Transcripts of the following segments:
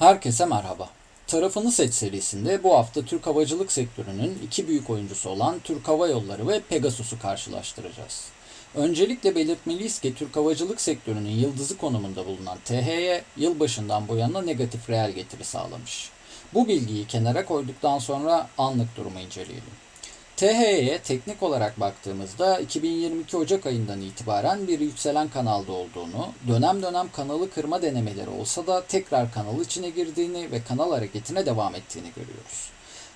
Herkese merhaba. Tarafını Seç serisinde bu hafta Türk havacılık sektörünün iki büyük oyuncusu olan Türk Hava Yolları ve Pegasus'u karşılaştıracağız. Öncelikle belirtmeliyiz ki Türk havacılık sektörünün yıldızı konumunda bulunan THY yılbaşından bu yana negatif reel getiri sağlamış. Bu bilgiyi kenara koyduktan sonra anlık durumu inceleyelim. THY'ye teknik olarak baktığımızda 2022 Ocak ayından itibaren bir yükselen kanalda olduğunu, dönem dönem kanalı kırma denemeleri olsa da tekrar kanal içine girdiğini ve kanal hareketine devam ettiğini görüyoruz.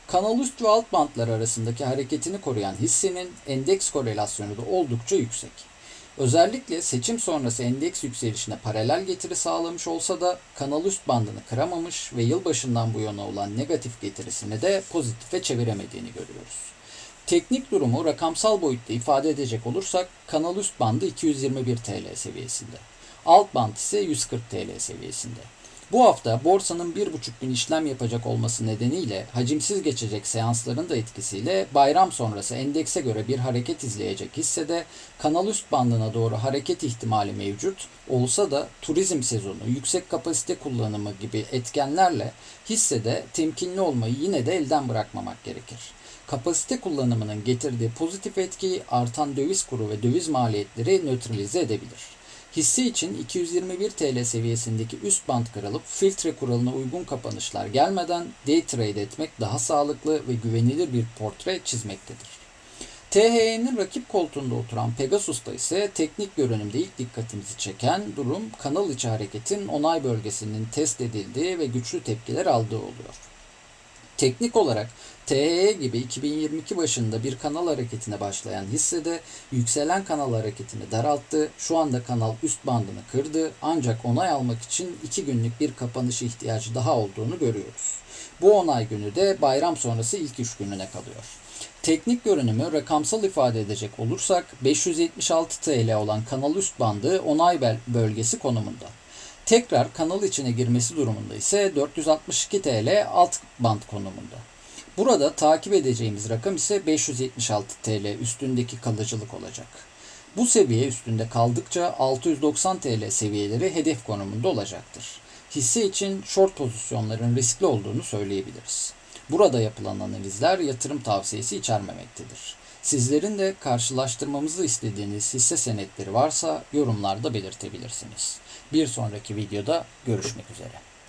Kanal üst ve alt bantlar arasındaki hareketini koruyan hissenin endeks korelasyonu da oldukça yüksek. Özellikle seçim sonrası endeks yükselişine paralel getiri sağlamış olsa da kanal üst bandını kıramamış ve yılbaşından bu yana olan negatif getirisini de pozitife çeviremediğini görüyoruz. Teknik durumu rakamsal boyutta ifade edecek olursak kanal üst bandı 221 TL seviyesinde. Alt band ise 140 TL seviyesinde. Bu hafta borsanın 1,5 gün işlem yapacak olması nedeniyle hacimsiz geçecek seansların da etkisiyle bayram sonrası endekse göre bir hareket izleyecek hissede kanal üst bandına doğru hareket ihtimali mevcut olsa da turizm sezonu, yüksek kapasite kullanımı gibi etkenlerle hissede temkinli olmayı yine de elden bırakmamak gerekir kapasite kullanımının getirdiği pozitif etkiyi artan döviz kuru ve döviz maliyetleri nötralize edebilir. Hisse için 221 TL seviyesindeki üst band kırılıp filtre kuralına uygun kapanışlar gelmeden day trade etmek daha sağlıklı ve güvenilir bir portre çizmektedir. THY'nin rakip koltuğunda oturan Pegasus'ta ise teknik görünümde ilk dikkatimizi çeken durum kanal içi hareketin onay bölgesinin test edildiği ve güçlü tepkiler aldığı oluyor. Teknik olarak THY gibi 2022 başında bir kanal hareketine başlayan hissede yükselen kanal hareketini daralttı. Şu anda kanal üst bandını kırdı ancak onay almak için 2 günlük bir kapanış ihtiyacı daha olduğunu görüyoruz. Bu onay günü de bayram sonrası ilk iş gününe kalıyor. Teknik görünümü rakamsal ifade edecek olursak 576 TL olan kanal üst bandı onay bölgesi konumunda. Tekrar kanal içine girmesi durumunda ise 462 TL alt band konumunda. Burada takip edeceğimiz rakam ise 576 TL üstündeki kalıcılık olacak. Bu seviye üstünde kaldıkça 690 TL seviyeleri hedef konumunda olacaktır. Hisse için short pozisyonların riskli olduğunu söyleyebiliriz. Burada yapılan analizler yatırım tavsiyesi içermemektedir. Sizlerin de karşılaştırmamızı istediğiniz hisse senetleri varsa yorumlarda belirtebilirsiniz. Bir sonraki videoda görüşmek üzere.